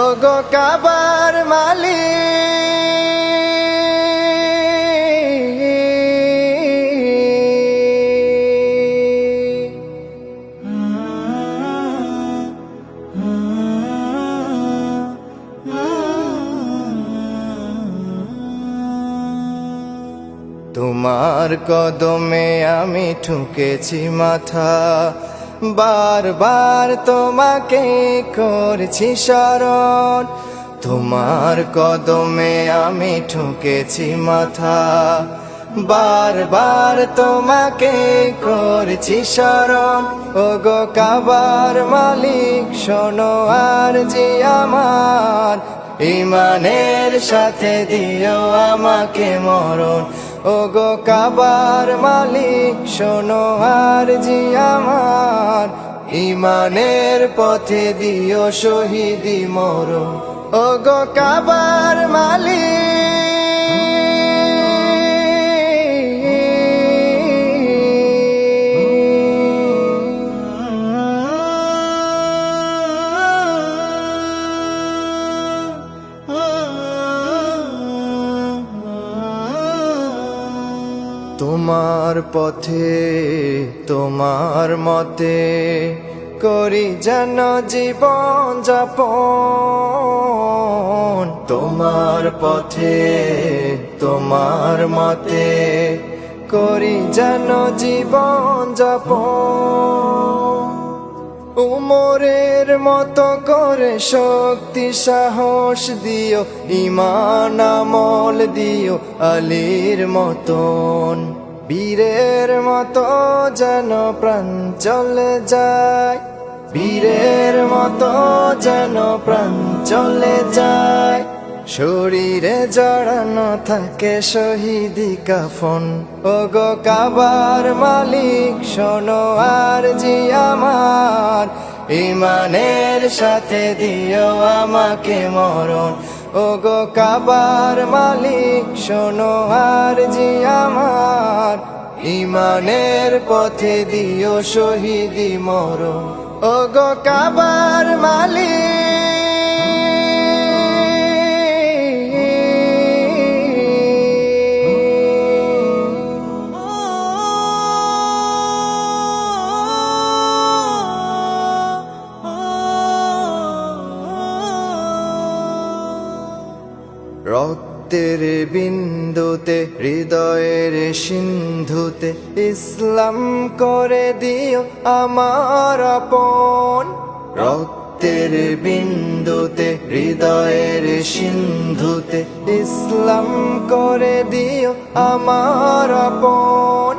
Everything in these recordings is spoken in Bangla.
ও গো কাবার মালিক। তোমার কদমে আমি ঠুকেছি মাথা। বারবার তোমাকে করছি স্মরণ তোমার কদমে আমি ঠুকেছি মাথা। বারবার তোমাকে করছি স্মরণ ও গো কাবার মালিক, শোনো আর জি আমার। ইমানের সাথে দিও আমাকে মরণ। ও গো কাবার মালিক, শোনো আর জি আমার। ইমানের পথে দিও শহীদি মরো ও গো কাবার মালিক তোমার পথে, তোমার মতে করি যেন জীবন যাপন। তোমার পথে, তোমার মতে করি যেন জীবন যাপন। উমরের মতো করে শক্তি, সাহস দিও ইমান আমল দিও, আলীর মতন। বীরের মতো যেন প্রাণ চলে যায়, বীরের মতো যেন প্রাণ চলে যায়। শরীরে জড়ানো থাকে শহীদি কাফন। ও গো কাবার মালিক, শোনো আর জি আমার। ইমানের সাথে দিও আমাকে মরণ। ও গো কাবার মালিক, শোনো আর জি আমার। ইমানের পথে দিও শহীদি মরণ। ও গো কাবার মালিক রক্তের বিন্দুতে, হৃদয়ের সিন্ধুতে ইসলাম করে দিও আমার আপন। রক্তের বিন্দুতে, হৃদয়ের সিন্ধুতে ইসলাম করে দিও আমার আপন।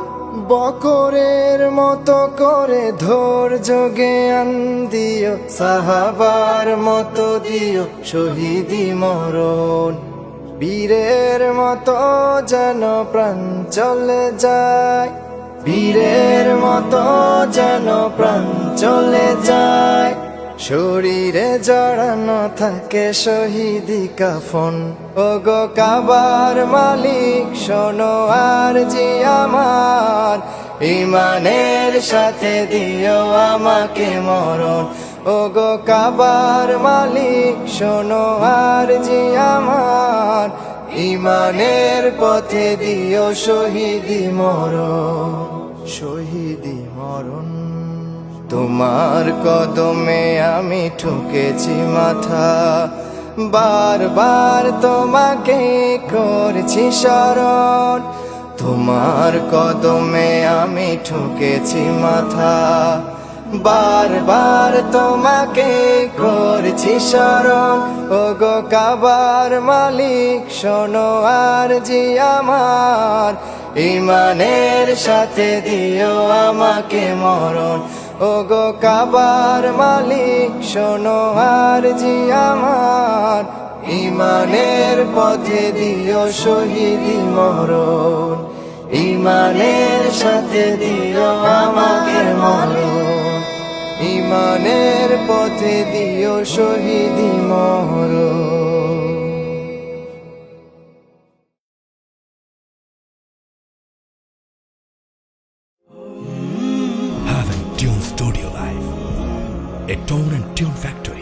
বকরের মতো করে ধৈর্য জ্ঞান দিও, সাহাবার মতো দিও, শহীদি মরণ। বীরের মতো যেন প্রাণ চলে যায়। বীরের মতো যেন প্রাণ চলে যায়। শরীরে জড়ানো থাকে শহীদি কাফন। ও গো কাবার মালিক, শোনো আর জি আমার। ইমানের সাথে দিও আমাকে মরণ। ও গো কাবার মালিক, শোনো আর জি আমার। ইমানের পথে দিও শহীদি মরণ শহীদি মরণ। তোমার কদমে আমি ঠুকেছি মাথা, বারবার তোমাকে করছি শরণ তোমার কদমে আমি ঠুকেছি মাথা বারবার তোমাকে করছি স্মরণ। ও গো কাবার মালিক, শোনো আর জি আমার। ইমানের সাথে দিও আমাকে মরণ। ও গো কাবার মালিক, শোনো আর জি আমার। ইমানের পথে দিও শহীদি মরণ। ইমানের সাথে দিও আমাকে মরণ। ইমানের পথে দিও শহীদি Haven Tune Studio Live, a tone and tune factory.